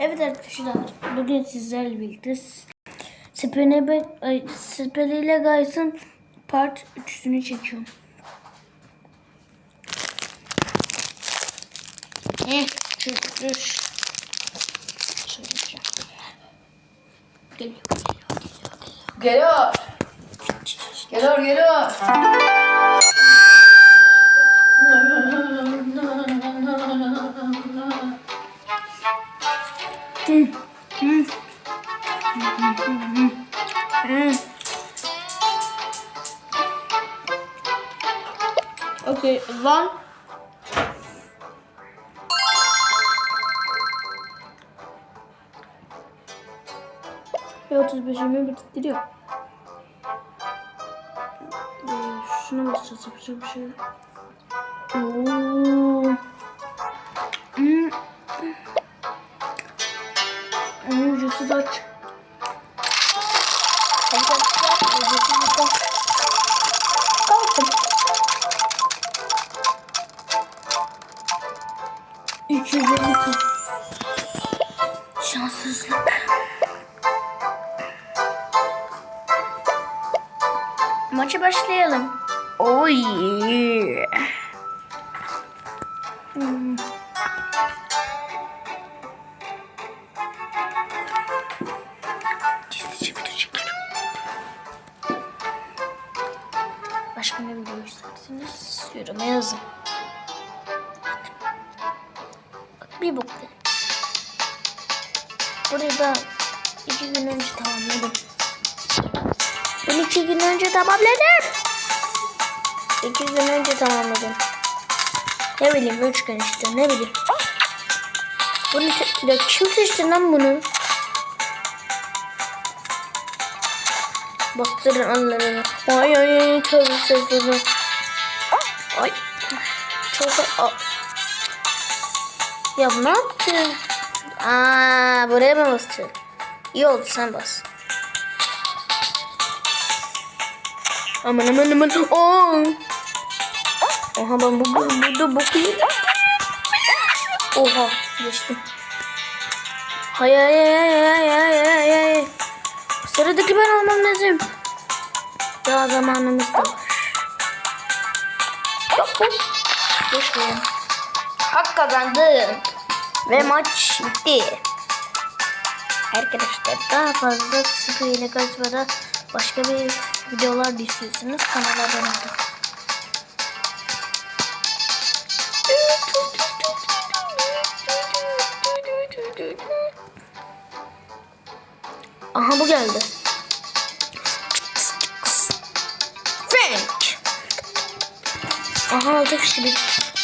Evet arkadaşlar bugün sizlerle birlikte ile Guys'ın part 3'sünü çekiyorum. Eh, çocuklar. Söyleyeceğim. Geliyor, geliyor, geliyor, Geliyor. Geliyor geliyor. geliyor. Okay, one. Ve 35'imi bitiriyor. Ee, şuna basacağız yapacak bir şey. Oo. Hmm. Başka ne video isterseniz yoruma yazın. Bir bok dedim. Burayı da iki gün önce tamamladım. Ben iki gün önce tamamladım. İki gün önce tamamladım. Ne bileyim üç gün işte ne bileyim. Bunu ya kim seçti lan bunu? Bastırın anlarını. Ay ay ay tövbe estağfurullah. Ay. Çok a- Ya ne yaptın? Aa buraya mı bastın? İyi oldu sen bas. Aman aman aman. Oo. Oha ben bu, bu burada boku. Oha geçtim. Hay hay hay hay hay hay hay. Sıradaki ben olmam lazım. Daha zamanımız da var. Yok bu. Ver. Hak kazandım. Ve maç bitti. Arkadaşlar daha fazla sıfır ile kaçmada başka bir videolar da istiyorsanız kanala abone olun. Geldi. Frank. Aha altı kişi bir.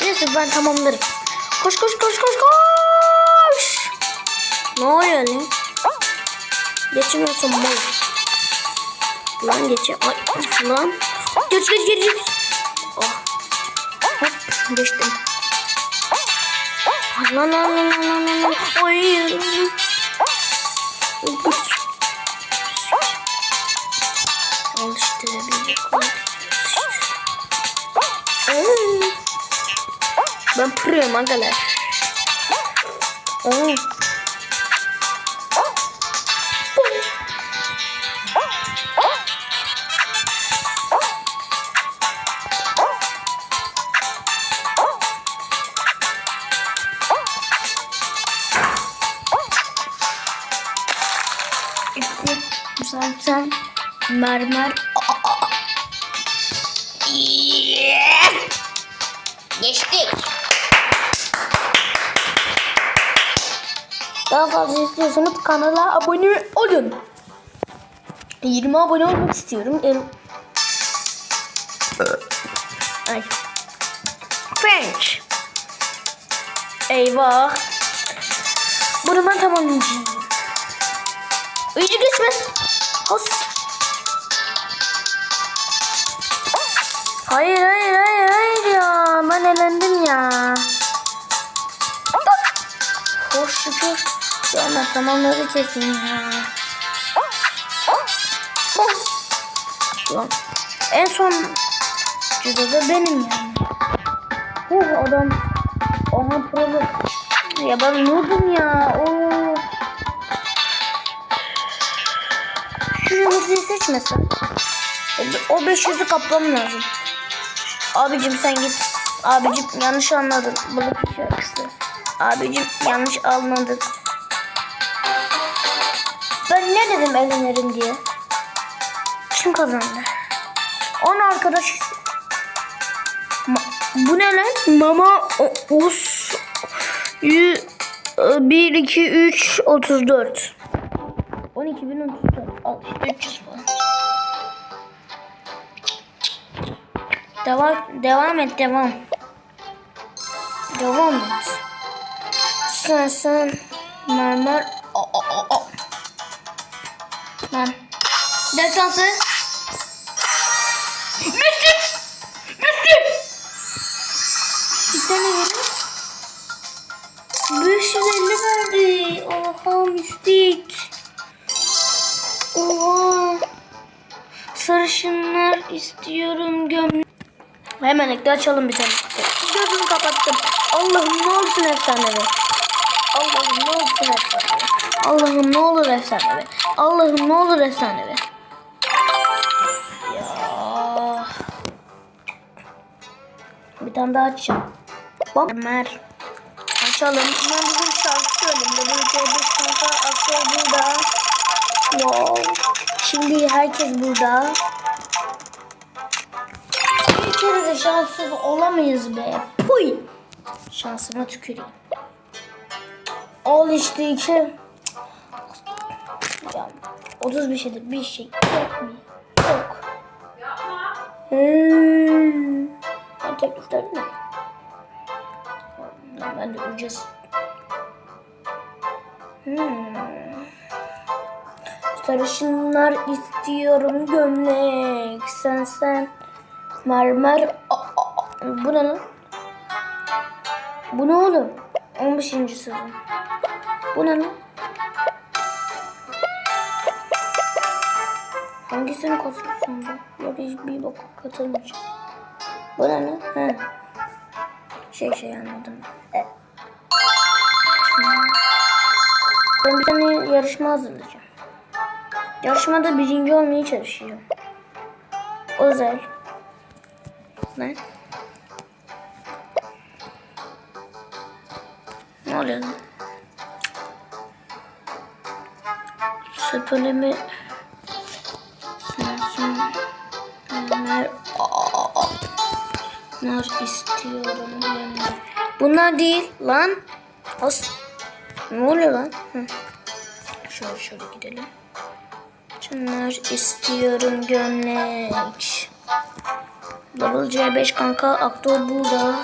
Neyse ben tamamlarım. Koş koş koş koş koş. Ne oluyor lan? Geçemiyorsun mal. Lan geçe. Ay lan. Geç geç geç geç. Oh. Hop geçtim. Ay, Lan lan lan lan lan lan. Oy. Ben pırıyorum arkadaşlar. Oo. Zaten mermer. Geçtik. Daha fazla istiyorsanız kanala abone olun. 20 abone olmak istiyorum. El... Ay. French. Eyvah. Bunu ben tamamlayacağım. Uyucu geçme. Hayır elendim ya. Hoş şükür. Sonra tamamladı kesin ya. En son videoda benim yani. Uh adam. Oha prolu. Ya ben nudum ya. Oo. Şu yumurtayı seçmesin. O 500'ü kaplam lazım. Abicim sen git. Abicim yanlış anladın. Balık şarkısı. Abicim yanlış anladın. Ben ne dedim eğlenirim diye. Kim kazandı? 10 arkadaş. Ma- bu ne lan? Mama us e, 1 2 3 34. 12034. Al işte 300 falan. Devam devam et devam. Devam et. Sen sen mermer o o o o. Lan. Destansı. Messi! Messi! Bir tane verin. 550 verdi. Oha mistik. Oha. Sarışınlar istiyorum gömle. Hemen ekle açalım bir tane. Gözümü kapattım. Allah'ım ne olsun efsanevi. Allah'ım ne olsun efsanevi. Allah'ım ne olur efsanevi. Allah'ım ne olur efsanevi. Ya. Bir tane daha açacağım. Bak. Ömer. Açalım. Ben bugün şarkı. Dedim ki bir kanka aktör burada. Wow. Şimdi herkes burada. Kere de şanssız olamayız be. Puy. Şansıma tüküreyim. Al işte iki. Ya, 30 bir şeydir. Bir şey yok mu? Yok. Hmm. Ben teklifler mi? Lan Ben de ücretsiz. Hmm. Sarışınlar istiyorum gömlek. Sen sen. Mermer. Bu ne lan? Bu ne oğlum? 15. sezon. Bu ne lan? Hangisini katılıyorsun be? Yok bir bok katılmayacağım. Bu ne lan? He. Şey şey anladım. Evet. Ben bir tane yarışma hazırlayacağım. Yarışmada birinci olmaya çalışıyorum. Özel. Ne? Ne oluyor lan? Süpürleme Nar istiyorum. Bunlar değil lan. As ne oluyor lan? Hı. Şöyle şöyle gidelim. Şunlar istiyorum gömlek. Double C5 kanka aktör burada.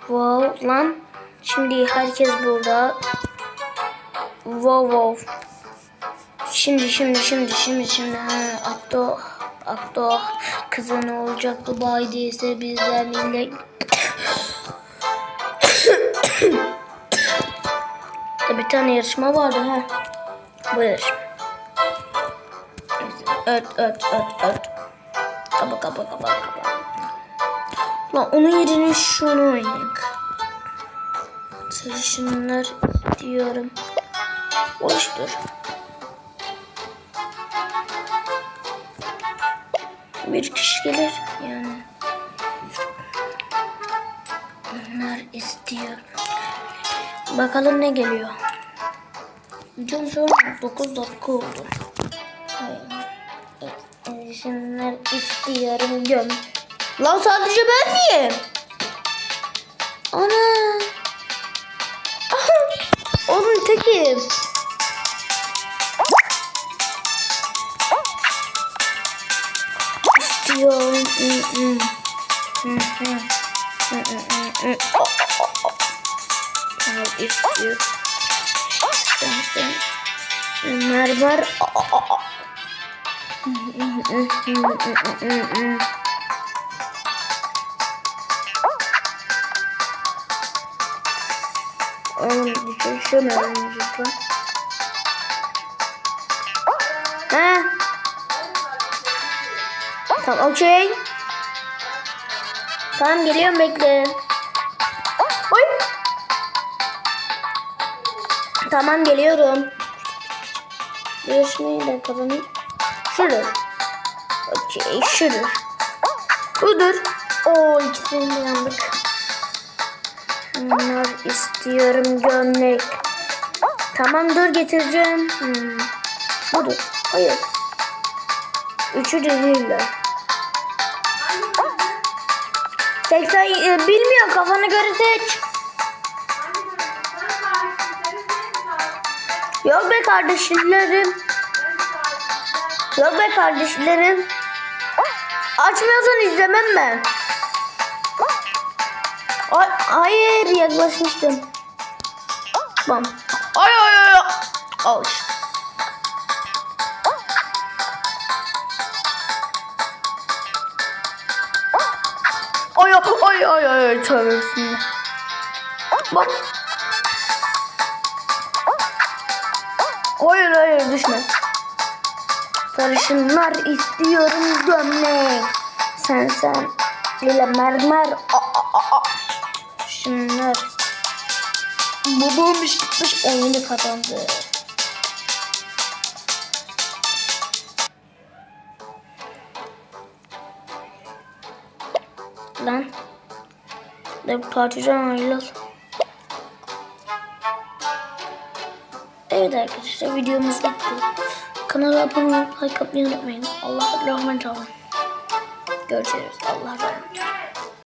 Wow lan. Şimdi herkes burada. Wow wow. Şimdi şimdi şimdi şimdi şimdi ha Akto Akto kızı ne olacak Dubai değilse bizlerle bir tane yarışma vardı ha. Bu yarışma. Öt öt öt öt. Kaba kaba kaba kaba. Lan onun yerine şunu oynayak. Sarışınlar diyorum. Boştur. Bir kişi gelir yani. Onlar istiyor. Bakalım ne geliyor. Şu an 9 dakika oldu. Erişimler istiyorum göm. Lan sadece ben miyim? Ana. Oğlum tekim. istiyorum. Tamam istiyor. Sen. Mermer. Oğlum düşürsene lütfen. Ha? Tamam okey. Tamam geliyorum bekle. Oy. Tamam geliyorum. Yarışmayı da kazanayım. Şudur. Okey şudur. Budur. Oo ikisini de yandık. Bunlar istiyorum gömlek. Tamam dur getireceğim. Hmm. Budur. Hayır. Üçü de değiller. Tek say e, bilmiyor kafana göre seç. Yok be kardeşlerim. Yok be kardeşlerim. Açmıyorsan izlemem ben. Ay, hayır yaklaşmıştım. Bam. Ay ay ay. Al işte. Ay ay ay ay ay tövbe bismillah. Bak. Hayır hayır düşme. Sarışınlar istiyorum gömlek. Sen sen. Lila mermer. Şunlar. Babammış gitmiş oyunu kazandı. Lan. De partiden ayrıl. Evet arkadaşlar videomuz bitti. Kanala abone olup like atmayı unutmayın. Allah'a emanet olun. Görüşürüz. Allah'a emanet.